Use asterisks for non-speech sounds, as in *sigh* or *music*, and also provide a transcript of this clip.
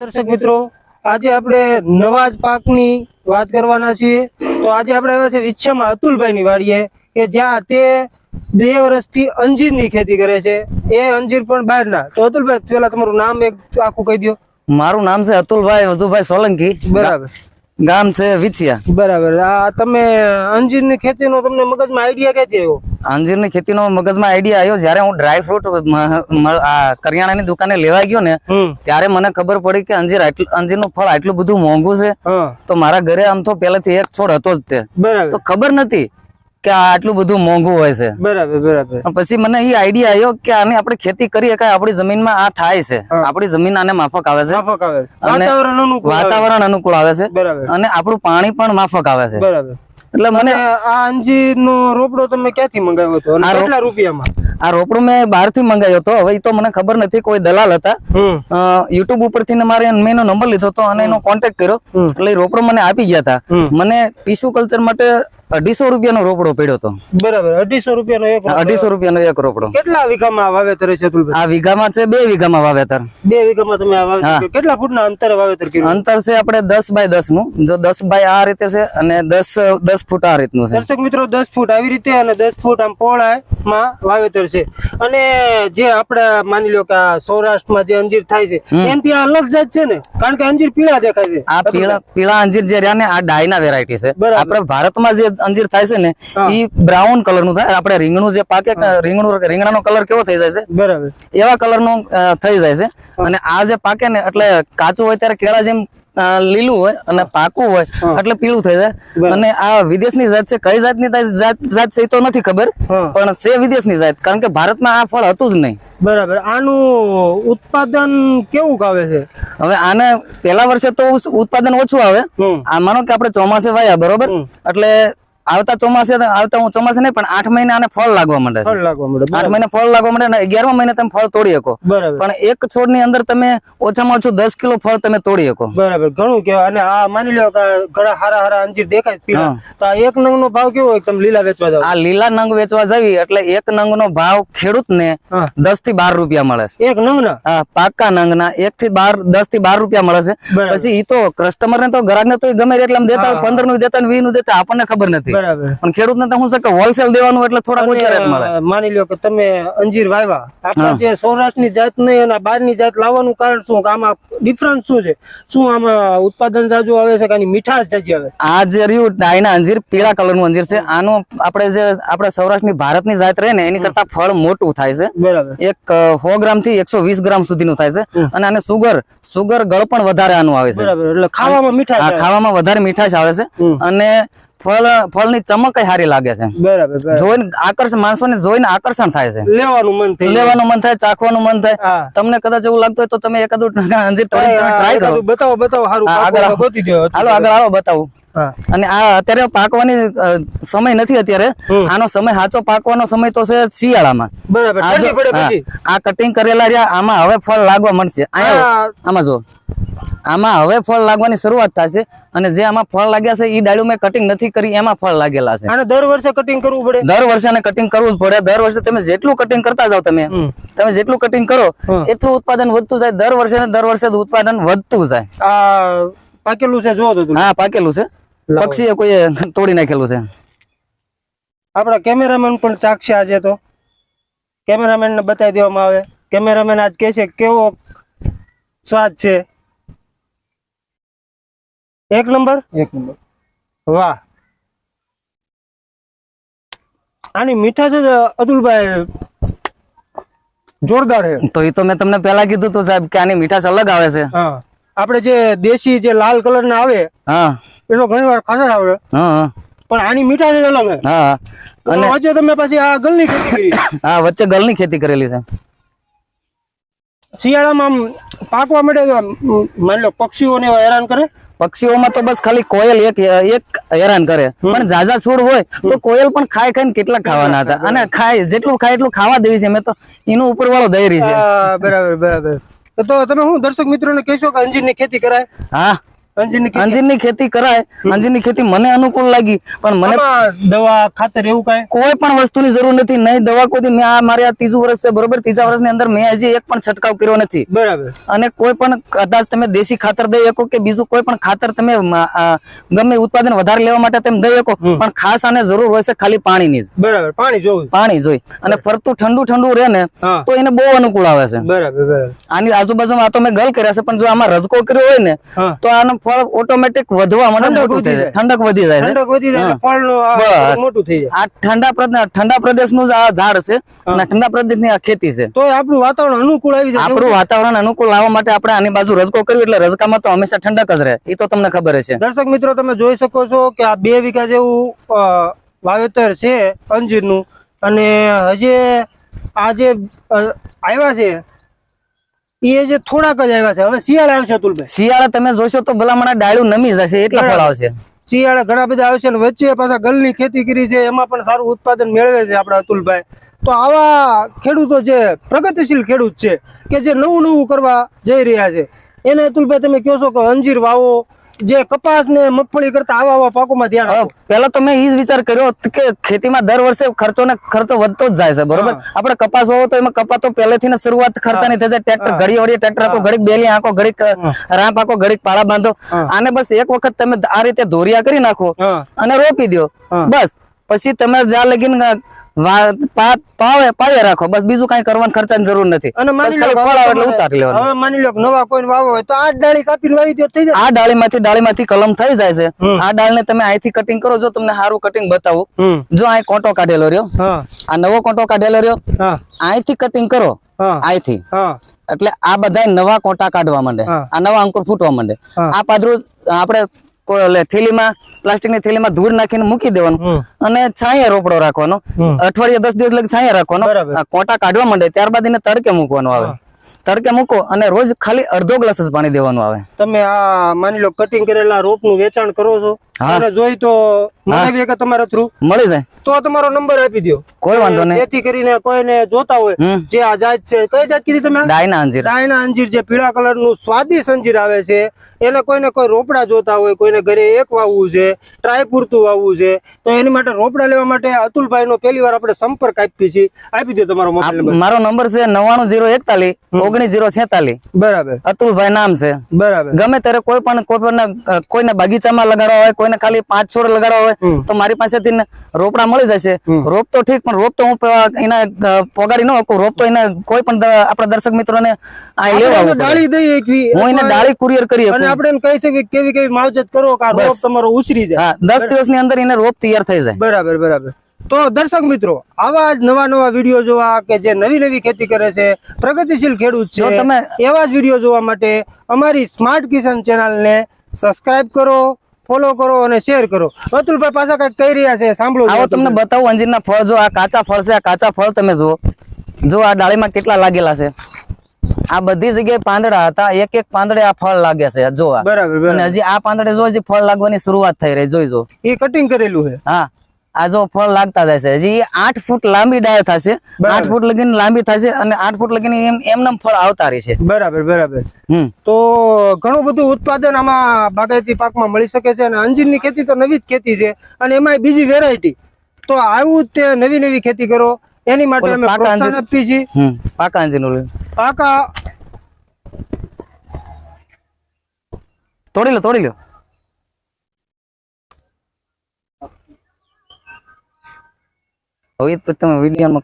દર્શક મિત્રો આજે આપણે નવા જ પાકની વાત કરવાના છીએ. તો આજે આપણે આવ્યા છે વિછામાં અતુલભાઈની વાડીએ કે જ્યાં તે બે વર્ષથી અંજીરની ખેતી કરે છે. એ અંજીર પણ બહારના. તો અતુલભાઈ પેલા તમારું નામ એક આખું કહી દો મારું નામ છે અતુલભાઈ વધુભાઈ સોલંકી. બરાબર. ગામ છે વિછિયા. બરાબર. આ તમે ખેતી નો તમને મગજમાં આઈડિયા ક્યાંથી આવ્યો? નો મગજ મગજમાં આઈડિયા આવ્યો. જ્યારે હું ડ્રાય ફ્રૂટ કરિયાણા કરિયાણાની દુકાને લેવા ગયો ને ત્યારે મને ખબર પડી કે અંજીર અંજીરનું ફળ આટલું બધું મોંઘું છે. તો મારા ઘરે આમ તો પેલાથી એક છોડ હતો જ તે. બરાબર. તો ખબર નથી કે આટલું બધું મોંઘું હોય છે. બરાબર બરાબર. પછી મને એ આઈડિયા આવ્યો કે આને આપણે ખેતી કરીએ કે આપણી જમીનમાં આ થાય છે. આપણી જમીન આને માફક આવે છે. માફક આવે વાતાવરણ અનુકૂળ આવે. વાતાવરણ અનુકૂળ આવે છે. બરાબર. અને આપણું પાણી પણ માફક આવે છે. બરાબર. એટલે મને આ અંજીર નો રોપડો તમે ક્યાંથી મંગાવ્યો હતો? અને કેટલા રૂપિયામાં? આ રોપડો મેં બહારથી મંગાવ્યો હતો. હવે તો મને ખબર નથી કોઈ દલાલ હતા. યુટ્યુબ ઉપરથી મારે મેં એનો નંબર લીધો હતો અને એનો કોન્ટેક્ટ કર્યો. એટલે રોપડો મને આપી ગયા હતા. મને ટીસ્યુ કલ્ચર માટે અઢીસો રૂપિયાનો રોપડો પડ્યો હતો. બરાબર અઢીસો રૂપિયાનો એક અઢીસો રૂપિયાનો એક રોપડો. કેટલા વીઘામાં વાવેતર છે આ વીઘામાં છે બે વીઘામાં વાવેતર. બે વીઘામાં તમે વાવેતર. કેટલા ફૂટના અંતર વાવેતર કર્યું? અંતર છે આપણે દસ બાય દસનું જો દસ બાય આ રીતે છે અને દસ દસ ફૂટ આ રીતનું છે. દર્શક મિત્રો દસ ફૂટ આવી રીતે અને દસ ફૂટ આમ પહોળાઈમાં વાવેતર છે. અને જે આપણે માની લો કે સૌરાષ્ટ્રમાં જે અંજીર થાય છે એનાથી આ અલગ જાત છે ને. કારણ કે અંજીર પીળા દેખાય છે. આ પીળા પીળા અંજીર જે રહ્યા ને આ ડાયના વેરાયટી છે. બરાબર. આપણે ભારતમાં જે અંજીર થાય છે ને એ બ્રાઉન કલરનું થાય. આપણે રીંગણું જે પાકે રીંગણું રીંગણું રીંગણાનો કલર કેવો થઈ જાય છે? બરાબર. એવા કલર નો થઈ જાય છે. અને આ જે પાકે ને એટલે કાચું હોય ત્યારે કેળા જેમ લીલું હોય અને પાકું હોય એટલે પીળું થઈ જાય. અને આ વિદેશની જાત છે કઈ જાતની જાત છે તો નથી ખબર પણ છે વિદેશની જાત કારણ કે ભારતમાં આ ફળ હતું જ નહીં. બરાબર. આનું ઉત્પાદન કેવું આવે છે? હવે આને પેલા વર્ષે તો ઉત્પાદન ઓછું આવે. આ માનો કે આપણે ચોમાસે વાયા બરોબર? એટલે આવતા ચોમાસે આવતા હું ચોમાસે નહીં પણ આઠ મહિના આને ફળ લાગવા માંડે ફળ લાગવા માંડે આઠ મહિના ફળ લાગવા માંડે અને અગિયારમા મહિને તમે ફળ તોડી શકો. પણ એક છોડની અંદર તમે ઓછામાં ઓછું દસ કિલો ફળ તમે તોડી શકો. બરાબર. ઘણું કેવાય અને આ માની લો કે ઘણા હારા હારા અંજીર દેખાય પીળા. તો આ એક નંગ નો ભાવ કેવો હોય તમે લીલા વેચવા જાવ? આ લીલા નંગ વેચવા જાવી એટલે એક નંગ નો ભાવ ખેડૂત ને દસથી બાર રૂપિયા મળે છે. એક નંગ ના આ પાકા નંગ ના એક થી બાર દસથી બાર રૂપિયા મળે છે. પછી ઈ તો કસ્ટમર ને તો ગ્રાહક ને તો ગમે એટલે દેતા પંદરનું દેતા વીસનું દેતા આપણને ખબર નથી. બરાબર. પણ ખેડૂત ને તો છે કે હોલસેલ દેવાનું એટલે થોડા ઓછા રેટ મળે. માની લ્યો કે તમે અંજીર વાવ્યા. આપણા જે સૌરાષ્ટ્રની જાત નહીં અને બહારની જાત લાવવાનું કારણ શું? કે આમાં ડિફરન્સ શું છે? શું આમાં ઉત્પાદન જાજુ આવે છે કે આની મીઠાશ જાજી આવે? આ જે રહ્યું ડાયના અંજીર પીળા કલરનું અંજીર છે. આનું આપણે જે આપણે સૌરાષ્ટ્રની ભારતની જાત રહે ને એની કરતા ફળ મોટું થાય છે. બરાબર. એક સો ગ્રામથી એકસો વીસ ગ્રામ સુધીનું થાય છે. અને આને સુગર સુગર ગળ પણ વધારે આનું આવે છે. બરાબર. એટલે ખાવામાં મીઠાશ ખાવામાં વધારે મીઠાશ આવે છે. અને ફળ ફળની ચમક સારી લાગે છે. બરાબર બરાબર. જોઈને આકર્ષણ માણસોને જોઈને આકર્ષણ થાય છે. લેવાનું મન થાય. લેવાનું મન થાય ચાખવાનું મન થાય. તમને કદાચ એવું લાગતું હોય તો તમે એકાદું અંજીર ટ્રાય કરો. બતાવો બતાવો સારું આગળ ગોતી દ્યો. હાલો આગળ આવો બતાવું. અને આ અત્યારે પાકવાની સમય નથી અત્યારે. આનો સમય સાચો પાકવાનો સમય તો છે શિયાળામાં. બરાબર આ કટિંગ કરેલા રહ્યા આમાં હવે ફળ લાગવા મળશે આમાં જો આમાં હવે ફળ લાગવાની શરૂઆત થશે અને જે આમાં ફળ લાગ્યા છે એ ડાળું મેં કટિંગ નથી કરી એમાં ફળ લાગેલા છે. અને દર વર્ષે કટિંગ કરવું પડે? દર વર્ષે કટિંગ કરવું જ પડે. દર વર્ષે તમે જેટલું કટિંગ કરતા જાવ તમે તમે જેટલું કટિંગ કરો એટલું ઉત્પાદન વધતું જાય. દર વર્ષે દર વર્ષે ઉત્પાદન વધતું જાય. પાકેલું છે જો તો હા પાકેલું છે. પક્ષીએ કોઈ તોડી નાખેલું છે. આપણા કેમેરામેન પણ ચાખશે આજે તો. કેમેરામેન ને બતાવી દેવામાં આવે. કેમેરામેન આજ કે છે કેવો સ્વાદ છે. એક નંબર? એક નંબર. વાહ. આની મીઠા છે અતુલભાઈ જોરદાર છે. તો એ તો મેં તમને પેલા કીધું તો સાહેબ કે આની મીઠાશ અલગ આવે છે. હા. આપણે જે દેશી જે લાલ કલર ના આવે હા. એનો ઘણી વાર ખાસ આવે. હા હા, પણ આની મીઠા છે અલગ છે. હા અને વચ્ચે તમે પછી આ ગલની ખેતી કરી. *coughs* હા વચ્ચે ગલની ખેતી કરેલી છે. શિયાળામાં આમ પાકવા માટે તો માની લો પક્ષીઓને એવા હેરાન કરે પક્ષીઓમાં તો બસ ખાલી કોયલ એક એક હેરાન કરે. પણ ઝાઝા છોડ હોય તો કોયલ પણ ખાઈ ખાઈને કેટલા ખાવાના હતા. અને ખાય જેટલું ખાય એટલું ખાવા દેવી છે. મેં તો એનું ઉપર વાળો દઈ રહી છે બરાબર બરાબર. તો તમે હું દર્શક મિત્રોને કહેશો કે અંજીરની ખેતી કરાય? હા. અંજીરની ખેતી. ખેતી કરાય. અંજીરની ખેતી મને અનુકૂળ લાગી પણ મને દવા ખાતર એવું કાંઈ? કોઈ પણ વસ્તુની જરૂર નથી. નહીં દવા કોઈ મેં આ મારે આ ત્રીજું વર્ષ છે બરોબર? ત્રીજા વર્ષની અંદર મેં હજી એક પણ છંટકાવ કર્યો નથી. બરાબર. અને કોઈ પણ કદાચ તમે દેશી ખાતર દઈ શકો કે બીજું કોઈ પણ ખાતર તમે ગમે ઉત્પાદન વધારે લેવા માટે તમે દઈ શકો પણ ખાસ આને જરૂર હોય છે ખાલી પાણીની જ. બરાબર પાણી જોવું. પાણી જોઈ. અને ફરતું ઠંડુ ઠંડુ રહે ને તો એને બહુ અનુકૂળ આવે છે. બરાબર આની આજુબાજુમાં આ તો મેં ગલ કર્યા છે પણ જો આમાં રજકો કર્યો હોય ને તો આનું ફળ ઓટોમેટિક વધવા મને મોટું થઈ જાય. ઠંડક વધી જાય ઠંડક વધી જાય એટલે આ બસ. મોટું થઈ જાય. આ ઠંડા પ્રદેશ ઠંડા પ્રદેશનું જ આ ઝાડ છે અને ઠંડા પ્રદેશની આ ખેતી છે. તો આપણું વાતાવરણ અનુકૂળ આવી જાય આપણું વાતાવરણ અનુકૂળ લાવવા માટે આપણે આની બાજુ રજકો કર્યું એટલે રજકામાં તો હંમેશા ઠંડક જ રહે. એ તો તમને ખબર છે. દર્શક મિત્રો તમે જોઈ શકો છો કે આ બે વીઘા જેવું વાવેતર છે અંજીરનું. અને હજી આ જે આવ્યા છે એ જે થોડાક જ આવ્યા છે. હવે શિયાળે આવશે અતુલભાઈ. શિયાળા તમે જોશો તો ભલામણા ડાળું નમી જશે એટલા ફળ આવશે. શિયાળા ઘણા બધા આવશે અને વચ્ચે પાછા ગલની ખેતી કરી છે એમાં પણ સારું ઉત્પાદન મેળવે છે આપણા અતુલભાઈ. તો આવા ખેડૂતો જે પ્રગતિશીલ ખેડૂત છે કે જે નવું નવું કરવા જઈ રહ્યા છે એને અતુલભાઈ તમે કહો છો કે અંજીર વાવો જે કપાસ ને મગફળી કરતા આવા આવા પાકોમાં ધ્યાન પેલા તો મેં એ જ વિચાર કર્યો કે ખેતીમાં દર વર્ષે ખર્ચો ને ખર્ચો વધતો જ જાય છે બરોબર? આપણે કપાસ હોવો તો એમાં કપાસ તો પહેલેથી ને શરૂઆત ખર્ચાની થઈ જાય. ટ્રેક્ટર ઘડી વળી ટ્રેક્ટર આખો ઘડીક બેલી આંખો ઘડીક રાંપ આખો ઘડીક પાળા બાંધો. આને બસ એક વખત તમે આ રીતે દોરિયા કરી નાખો અને રોપી દો બસ. પછી તમે જ્યાં લગીન પાવે રાખો. બસ બીજું કઈ કરવાનું ખર્ચાની જરૂર નથી. અને માની લો ફળ આવે એટલે ઉતારી લેવાનું. હવે માની લો નવા કોઈને વાવો હોય તો આ ડાળી કાપીને વાવી દો થઈ જાય. આ ડાળીમાંથી ડાળીમાંથી કલમ થઈ જાય છે. આ ડાળને તમે અહીંથી કટિંગ કરો જો તમને સારું કટિંગ બતાવું. જો અહીં કોટો કાઢેલો રહ્યો. આ નવો કોટો કાઢેલો રહ્યો. અહીંથી કટિંગ કરો. અહીંથી. એટલે આ બધા નવા કોટા કાઢવા માંડે. આ નવા અંકુર ફૂટવા માંડે. આ પાદરું આપણે થેલીમાં પ્લાસ્ટિકની થેલીમાં ધૂળ નાખીને મૂકી દેવાનું અને છાંયે રોપડો રાખવાનો. અઠવાડિયા દસ દિવસ લગી છાંયે રાખવાનો. કોટા કાઢવા માંડે ત્યારબાદ એને તડકે મૂકવાનું આવે. તડકે મૂકો અને રોજ ખાલી અડધો ગ્લાસ જ પાણી દેવાનું આવે. તમે આ માની લો કટિંગ કરેલા રોપનું વેચાણ કરો છો અને જોઈ તો મળી કે તમારા થ્રુ મળી જાય. તો તમારો નંબર આપી દો કોઈ વાંધો નહીં. જેથી કરીને કોઈને જોતા હોય જે આ જાત છે. કઈ જાત કીધી તમે? ડાયના અંજીર. ડાયના અંજીર જે પીળા કલરનું સ્વાદિષ્ટ અંજીર આવે છે એને કોઈને કોઈ રોપડા જોતા હોય કોઈને ઘરે એક વાવવું છે ટ્રાય પૂરતું વાવવું છે તો એની માટે રોપડા લેવા માટે અતુલભાઈ નો પહેલી વાર આપણે સંપર્ક આપીએ છીએ. આપી દો તમારો મોબાઈલ નંબર. મારો નંબર છે નવાણું જીરો એકતાલીસ ઓગણીસ જીરો છેતાલીસ. બરાબર. અતુલભાઈ નામ છે. બરાબર. ગમે ત્યારે કોઈ પણ કોઈ પણ કોઈને બગીચામાં લગાડવા હોય કોઈને ખાલી પાંચ છોડ લગાડવા હોય તો મારી પાસેથી ને રોપડા મળી જશે. રોપ તો ઠીક પણ રોપ તો હું એના પોગાડી ન શકું. રોપ તો એને કોઈ પણ આપણા દર્શક મિત્રોને આ આપણે લેવા હું એને ડાળી કુરિયર કરી અને આપણે એમ કહી શકીએ કે કેવી કેવી માવજત કરો કે આ રોપ તમારો ઉછરી જાય. હા દસ દિવસની અંદર એને રોપ તૈયાર થઈ જાય. બરાબર બરાબર. તો દર્શક મિત્રો આવા જ નવા નવા વીડિયો જોવા કે જે નવી નવી ખેતી કરે છે પ્રગતિશીલ ખેડૂત છે તમે- એવા જ વીડિયો જોવા માટે અમારી સ્માર્ટ કિસાન ચેનલને સબસ્ક્રાઇબ કરો ફોલો કરો અને શેર કરો. અતુલભાઈ પાછા કંઈક કહી રહ્યા છે સાંભળો આવો તમને. બતાવું અંજીરના ફળ. જો આ કાચા ફળ છે આ કાચા ફળ તમે જુઓ. જો આ ડાળીમાં કેટલા લાગેલા છે. આ બધી જગ્યાએ પાંદડા હતા. એક એક પાંદડે આ ફળ લાગે છે જો બરાબર અને હજી આ પાંદડે જો હજી ફળ લાગવાની શરૂઆત થઈ રહી જોઈજો એ કટિંગ કરેલું છે હા. આ જો ફળ લાગતા જાય છે. હજી આઠ ફૂટ લાંબી ડાળ થશે. આઠ ફૂટ લગીને લાંબી થશે અને આઠ ફૂટ લગીને એમ એમનેમ ફળ આવતા રહેશે બરાબર બરાબર. હમ. તો ઘણું બધું ઉત્પાદન આમાં બાગાયતી પાકમાં મળી શકે છે અને અંજીરની ખેતી તો નવી જ ખેતી છે અને એમાં બીજી વેરાયટી તો આવું તે નવી નવી ખેતી કરો. એની માટે અમે પ્રોત્સાહન અંજીર. આપીએ છીએ. પાકા અંજીરનું લો. પાકા. તોડી લો તોડી લો. હવે તો તમે વિડીયોમાં